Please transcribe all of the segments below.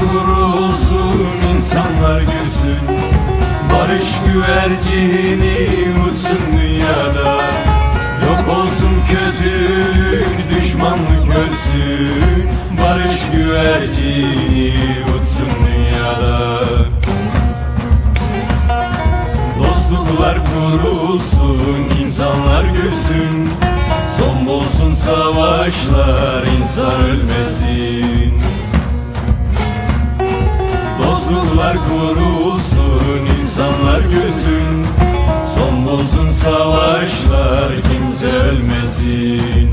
kurulsun, insanlar gülsün. Barış güvercini uçsun dünyada. Yok olsun kötülük, düşmanlık ölsün Barış güvercini uçsun dünyada. Dostluklar kurulsun, insanlar gülsün Son bulsun savaşlar, insan ölmesin. Dostluklar kurulsun, insanlar gülsün. Son bulsun savaşlar, kimse ölmesin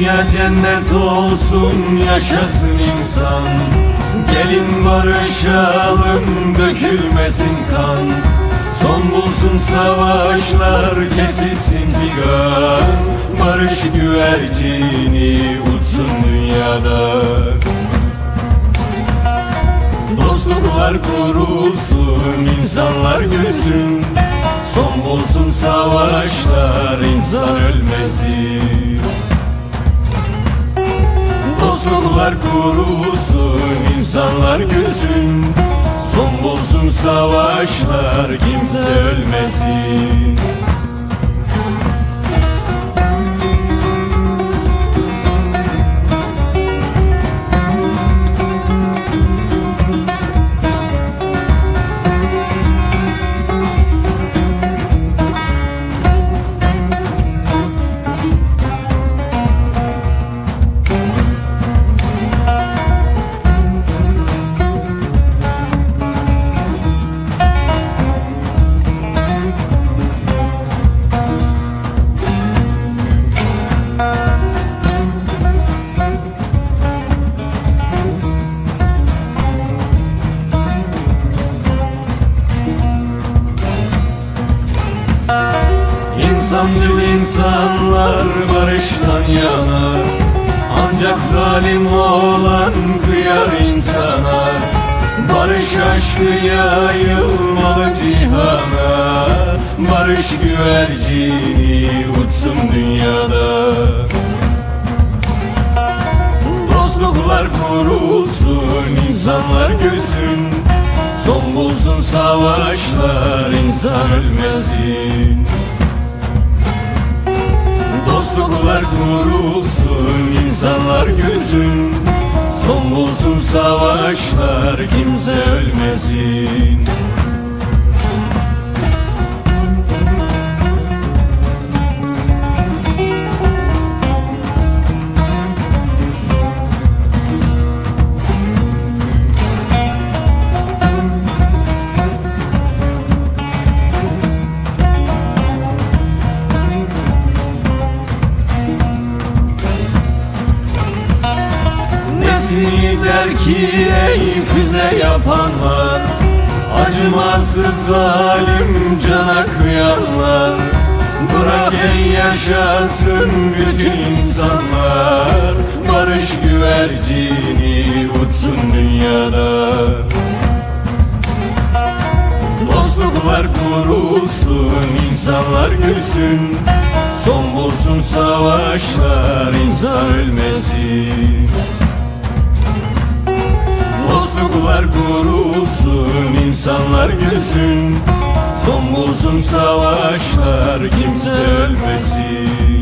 Dünya cennet olsun yaşasın insan. Gelin barışalım dökülmesin kan. Son bulsun savaşlar kesilsin figan. Barış güvercini uçsun dünyada. Dostluklar kurulsun insanlar gülsün. Son bulsun savaşlar insan ölmesin Dostluklar kurulsun, insanlar gülsün. Son bulsun savaşlar, kimse ölmesin İnsancıl insanlar barıştan yana Ancak zalim olan kıyar insana. Barış aşkı yayılmalı cihana Barış güvercini uçsun dünyada. Dostluklar kurulsun, insanlar gülsün Son bulsun savaşlar, insan ölmesin Dostluklar kurulsun, insanlar gülsün. Son bulsun savaşlar, kimse ölmesin der ki ey füze yapanlar Acımasız zalim cana kıyanlar Bırak ey yaşasın bütün insanlar Barış güvercini uçsun dünyada. Dostluklar kurulsun, insanlar gülsün Son bulsun savaşlar, insan ölmesin Dostluklar kurulsun, insanlar gülsün. Son bulsun savaşlar, kimse ölmesin